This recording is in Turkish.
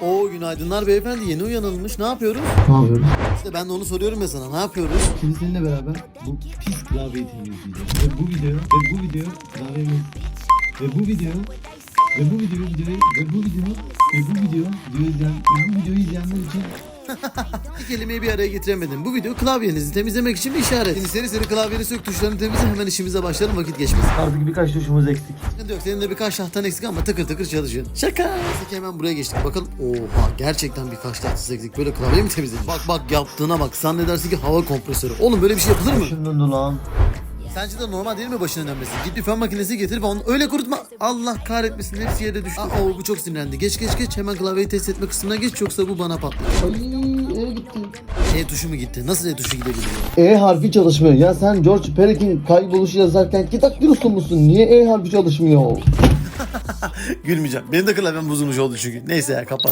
Oo günaydınlar beyefendi yeni uyanılmış ne yapıyoruz? Ne yapıyoruz? İşte ben de onu soruyorum ya sana ne yapıyoruz? Şimdi seninle beraber bu pis klavyeyi temizleyeceğiz. Ve bu video, ve bu video klavyemiz ve bu video ve bu video videoyu ve bu video ve bu video video izleyen ve bu videoyu izleyenler için Bir kelimeyi bir araya getiremedim. Bu video klavyenizi temizlemek için bir işaret. Şimdi seri seri klavyeni sök tuşlarını temizle hemen işimize başlayalım vakit geçmesin. artık birkaç tuşumuz eksik. Sıkıntı yok senin de birkaç tahtan eksik ama tıkır tıkır çalışıyorsun. Şaka. Neyse ki hemen buraya geçtik. Bakalım. Oha gerçekten birkaç tahtası eksik. Böyle klavye mi temizledin? Bak bak yaptığına bak. Zannedersin ki hava kompresörü. Oğlum böyle bir şey yapılır mı? Şunun lan. Sence de normal değil mi başına dönmesi? Git bir fön makinesi getir ve onu öyle kurutma. Allah kahretmesin hepsi yere düştü. Aa o, bu çok sinirlendi. Geç geç geç hemen klavyeyi test etme kısmına geç yoksa bu bana patlar. Ay gitti. E tuşu mu gitti? Nasıl E tuşu gidebiliyor? E harfi çalışmıyor. Ya sen George Peric'in kayboluşu yazarken kitap virüsü musun? Niye E harfi çalışmıyor? Gülmeyeceğim. Benim de klavyem bozulmuş oldu çünkü. Neyse ya kapat.